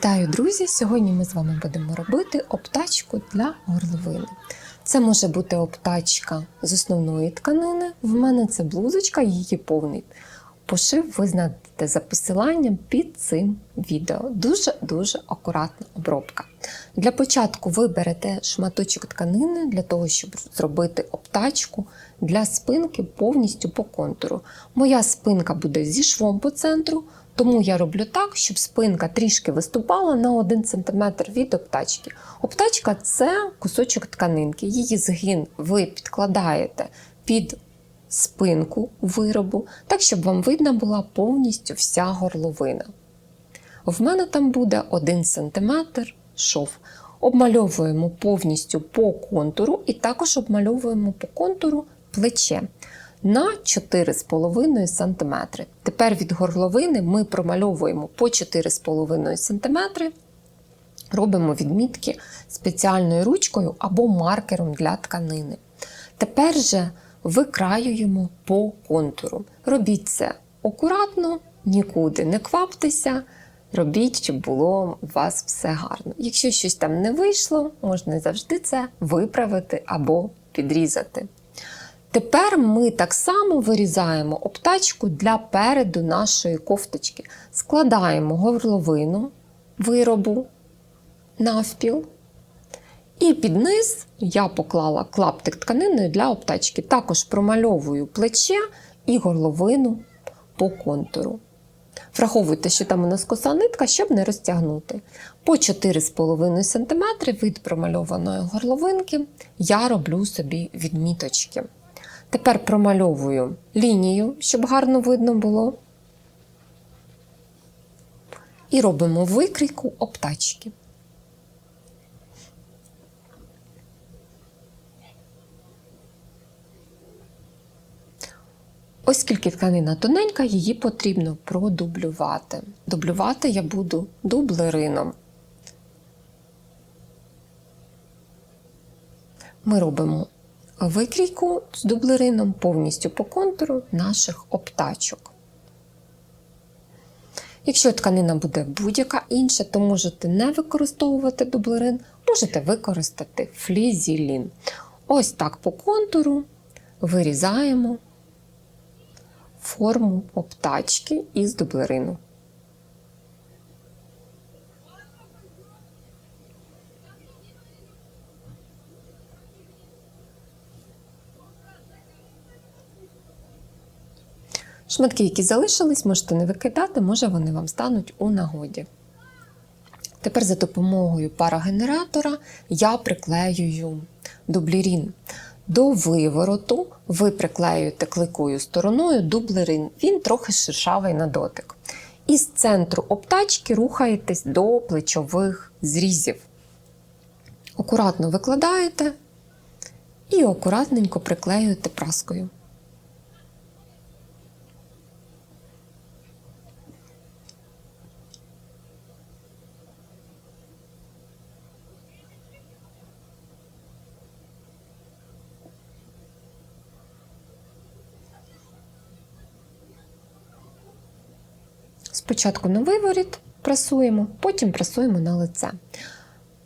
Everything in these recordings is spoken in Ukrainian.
Вітаю, друзі! Сьогодні ми з вами будемо робити обтачку для горловини. Це може бути обтачка з основної тканини. В мене це блузочка, її повний пошив ви знайдете за посиланням під цим відео. Дуже-дуже акуратна обробка. Для початку ви берете шматочок тканини для того, щоб зробити обтачку для спинки повністю по контуру. Моя спинка буде зі швом по центру. Тому я роблю так, щоб спинка трішки виступала на 1 см від обтачки. Обтачка це кусочок тканинки. Її згин ви підкладаєте під спинку виробу, так, щоб вам видна була повністю вся горловина. В мене там буде 1 см шов. Обмальовуємо повністю по контуру і також обмальовуємо по контуру плече на 4,5 см. Тепер від горловини ми промальовуємо по 4,5 см, робимо відмітки спеціальною ручкою або маркером для тканини. Тепер же викраюємо по контуру. Робіть це акуратно, нікуди не кваптеся. Робіть, щоб було у вас все гарно. Якщо щось там не вийшло, можна завжди це виправити або підрізати. Тепер ми так само вирізаємо обтачку для переду нашої кофточки. Складаємо горловину виробу навпіл. І під низ я поклала клаптик тканиною для обтачки. Також промальовую плече і горловину по контуру. Враховуйте, що там у нас коса нитка, щоб не розтягнути. По 4,5 см від промальованої горловинки я роблю собі відміточки. Тепер промальовую лінію, щоб гарно видно було. І робимо викрійку обтачки. Оскільки тканина тоненька, її потрібно продублювати. Дублювати я буду дублерином. Ми робимо викрійку з дублерином повністю по контуру наших обтачок. Якщо тканина буде будь-яка інша, то можете не використовувати дублерин, можете використати флізілін. Ось так по контуру вирізаємо форму обтачки із дублерину. Шматки, які залишились, можете не викидати, може вони вам стануть у нагоді. Тепер за допомогою парагенератора я приклеюю дублерін. До вивороту ви приклеюєте кликою стороною дублерин, він трохи шершавий на дотик. Із центру обтачки рухаєтесь до плечових зрізів. Акуратно викладаєте і акуратненько приклеюєте праскою. Спочатку на виворіт прасуємо, потім прасуємо на лице.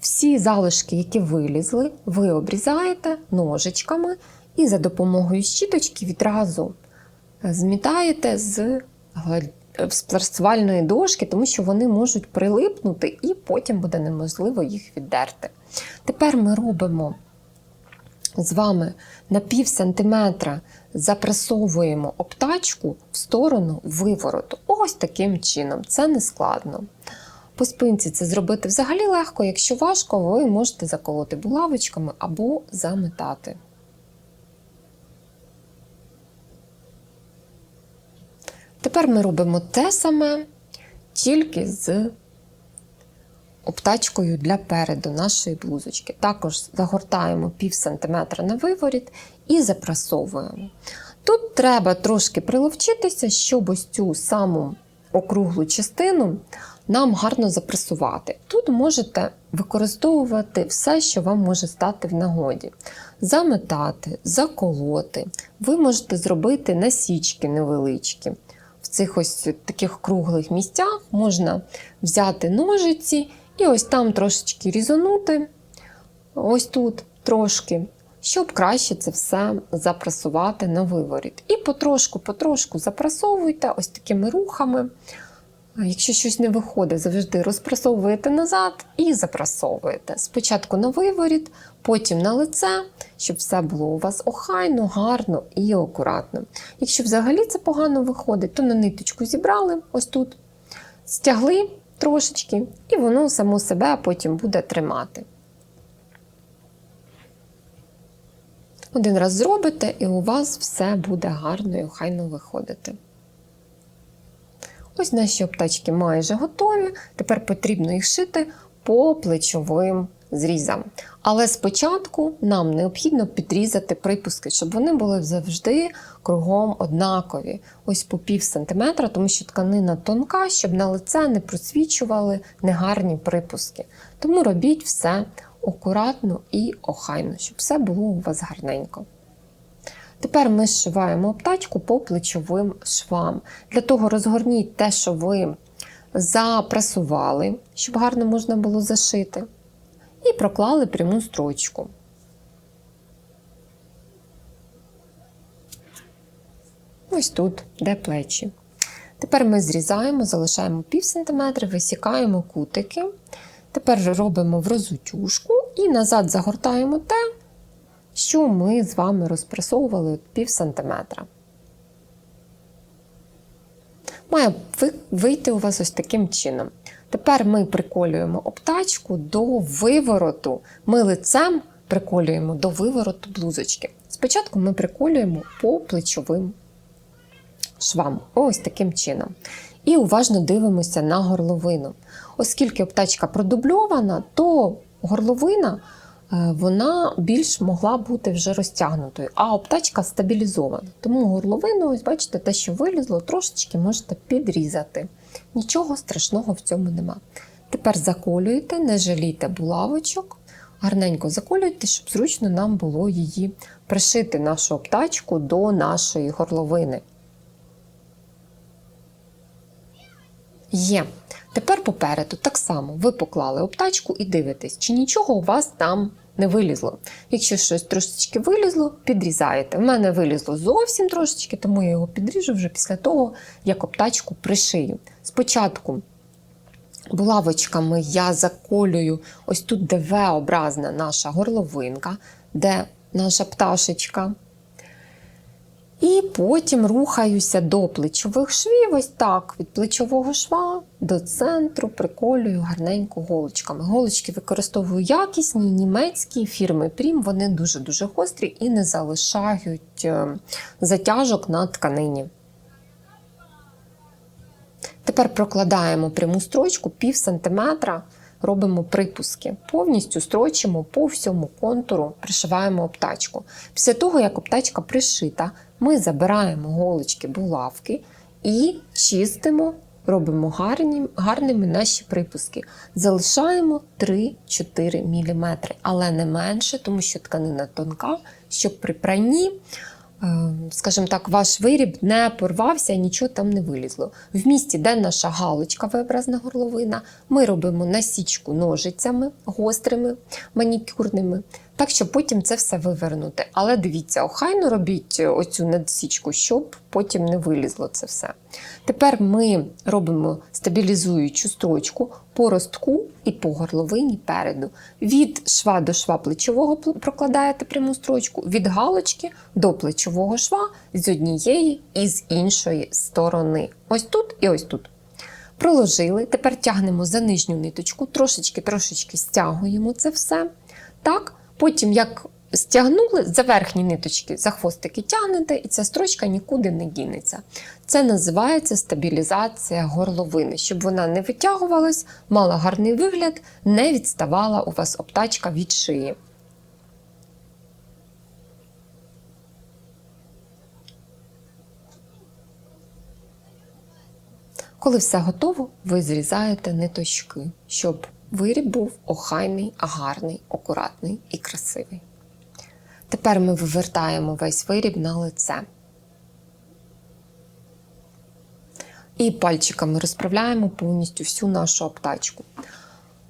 Всі залишки, які вилізли, ви обрізаєте ножичками і за допомогою щіточки відразу змітаєте з з дошки, тому що вони можуть прилипнути і потім буде неможливо їх віддерти. Тепер ми робимо з вами на пів сантиметра запресовуємо обтачку в сторону вивороту. Ось таким чином. Це не складно. По спинці це зробити взагалі легко, якщо важко, ви можете заколоти булавочками або заметати. Тепер ми робимо те саме, тільки з обтачкою для переду нашої блузочки. Також загортаємо пів сантиметра на виворіт і запрасовуємо. Тут треба трошки приловчитися, щоб ось цю саму округлу частину нам гарно запресувати. Тут можете використовувати все, що вам може стати в нагоді. Заметати, заколоти. Ви можете зробити насічки невеличкі. В цих ось таких круглих місцях можна взяти ножиці і ось там трошечки різанути, ось тут трошки, щоб краще це все запрасувати на виворіт. І потрошку-потрошку запрасовуйте ось такими рухами. Якщо щось не виходить, завжди розпрасовуєте назад і запрасовуєте. Спочатку на виворіт, потім на лице, щоб все було у вас охайно, гарно і акуратно. Якщо взагалі це погано виходить, то на ниточку зібрали ось тут, стягли трошечки, і воно само себе потім буде тримати. Один раз зробите, і у вас все буде гарно і охайно виходити. Ось наші обтачки майже готові. Тепер потрібно їх шити по плечовим зрізам. Але спочатку нам необхідно підрізати припуски, щоб вони були завжди кругом однакові. Ось по пів сантиметра, тому що тканина тонка, щоб на лице не просвічували негарні припуски. Тому робіть все акуратно і охайно, щоб все було у вас гарненько. Тепер ми зшиваємо обтачку по плечовим швам. Для того розгорніть те, що ви запрасували, щоб гарно можна було зашити, і проклали пряму строчку. Ось тут, де плечі. Тепер ми зрізаємо, залишаємо пів сантиметра, висікаємо кутики. Тепер робимо в розутюжку і назад загортаємо те, що ми з вами розпресовували пів сантиметра. Має вийти у вас ось таким чином. Тепер ми приколюємо обтачку до вивороту. Ми лицем приколюємо до вивороту блузочки. Спочатку ми приколюємо по плечовим швам. Ось таким чином. І уважно дивимося на горловину. Оскільки обтачка продубльована, то горловина е, вона більш могла бути вже розтягнутою, а обтачка стабілізована. Тому горловину, ось бачите, те, що вилізло, трошечки можете підрізати. Нічого страшного в цьому нема. Тепер заколюєте, не жалійте булавочок, гарненько заколюйте, щоб зручно нам було її пришити нашу обтачку до нашої горловини. Є. Тепер попереду так само ви поклали обтачку і дивитесь, чи нічого у вас там не вилізло. Якщо щось трошечки вилізло, підрізаєте. У мене вилізло зовсім трошечки, тому я його підріжу вже після того, як обтачку пришию. Спочатку булавочками я заколюю ось тут, де V-образна наша горловинка, де наша пташечка. І потім рухаюся до плечових швів, ось так, від плечового шва до центру, приколюю гарненько голочками. Голочки використовую якісні, німецькі фірми Прім, вони дуже-дуже гострі і не залишають е, затяжок на тканині. Тепер прокладаємо пряму строчку пів сантиметра, робимо припуски. Повністю строчимо по всьому контуру, пришиваємо обтачку. Після того, як обтачка пришита, ми забираємо голочки булавки і чистимо, робимо гарні, гарними наші припуски. Залишаємо 3-4 мм, але не менше, тому що тканина тонка, щоб при пранні скажімо так, ваш виріб не порвався, нічого там не вилізло. В місті, де наша галочка виобразна горловина, ми робимо насічку ножицями гострими, манікюрними, так щоб потім це все вивернути. Але дивіться, охайно робіть оцю надсічку, щоб потім не вилізло це все. Тепер ми робимо стабілізуючу строчку по ростку і по горловині переду. Від шва до шва плечового прокладаєте пряму строчку, від галочки до плечового шва з однієї і з іншої сторони. Ось тут і ось тут. Проложили, тепер тягнемо за нижню ниточку, трошечки-трошечки стягуємо це все. Так, Потім, як стягнули, за верхні ниточки, за хвостики тягнете, і ця строчка нікуди не дінеться. Це називається стабілізація горловини, щоб вона не витягувалась, мала гарний вигляд, не відставала у вас обтачка від шиї. Коли все готово, ви зрізаєте ниточки, щоб виріб був охайний, гарний, акуратний і красивий. Тепер ми вивертаємо весь виріб на лице. І пальчиками розправляємо повністю всю нашу обтачку.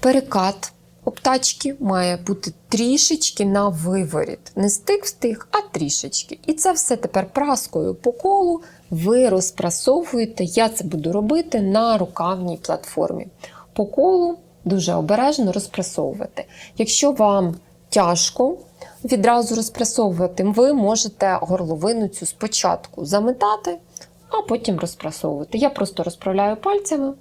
Перекат обтачки має бути трішечки на виворіт. Не стик встиг, а трішечки. І це все тепер праскою по колу ви розпрасовуєте. Я це буду робити на рукавній платформі. По колу дуже обережно розпресовувати. Якщо вам тяжко відразу розпресовувати, ви можете горловину цю спочатку заметати, а потім розпресовувати. Я просто розправляю пальцями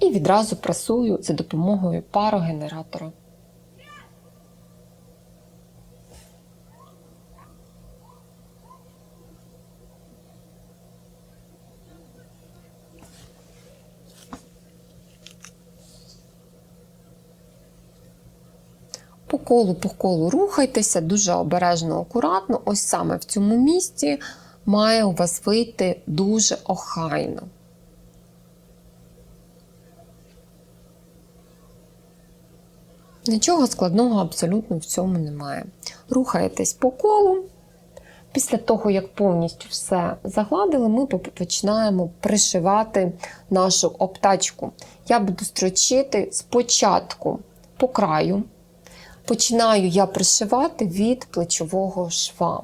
і відразу прасую за допомогою парогенератора. По колу, по колу рухайтеся дуже обережно, акуратно. Ось саме в цьому місці має у вас вийти дуже охайно. Нічого складного абсолютно в цьому немає. Рухаєтесь по колу. Після того, як повністю все загладили, ми починаємо пришивати нашу обтачку. Я буду строчити спочатку по краю. Починаю я пришивати від плечового шва.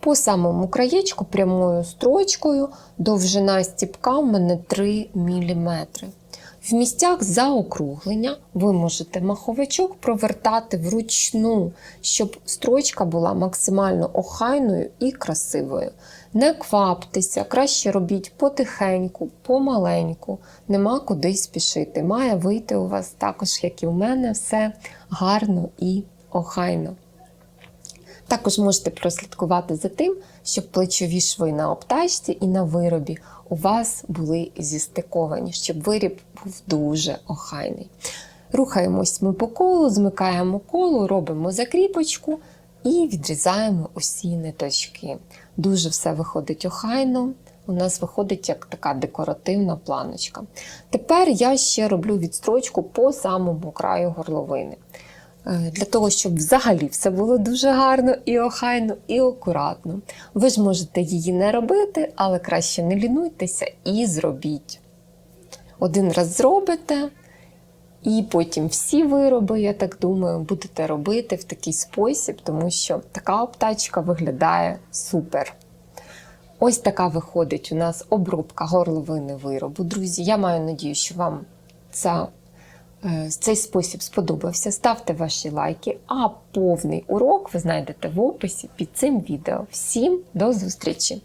По самому краєчку прямою строчкою довжина стіпка в мене 3 мм. В місцях заокруглення ви можете маховичок провертати вручну, щоб строчка була максимально охайною і красивою. Не кваптеся, краще робіть потихеньку, помаленьку, нема куди спішити. Має вийти у вас також, як і у мене, все гарно і охайно. Також можете прослідкувати за тим, щоб плечові шви на обтачці і на виробі у вас були зістиковані, щоб виріб був дуже охайний. Рухаємось ми по колу, змикаємо коло, робимо закріпочку і відрізаємо усі ниточки. Дуже все виходить охайно. У нас виходить як така декоративна планочка. Тепер я ще роблю відстрочку по самому краю горловини. Е, Для того, щоб взагалі все було дуже гарно і охайно, і акуратно. Ви ж можете її не робити, але краще не лінуйтеся і зробіть. Один раз зробите, і потім всі вироби, я так думаю, будете робити в такий спосіб, тому що така обтачка виглядає супер. Ось така виходить у нас обробка горловини виробу. Друзі, я маю надію, що вам ця цей спосіб сподобався, ставте ваші лайки, а повний урок ви знайдете в описі під цим відео. Всім до зустрічі!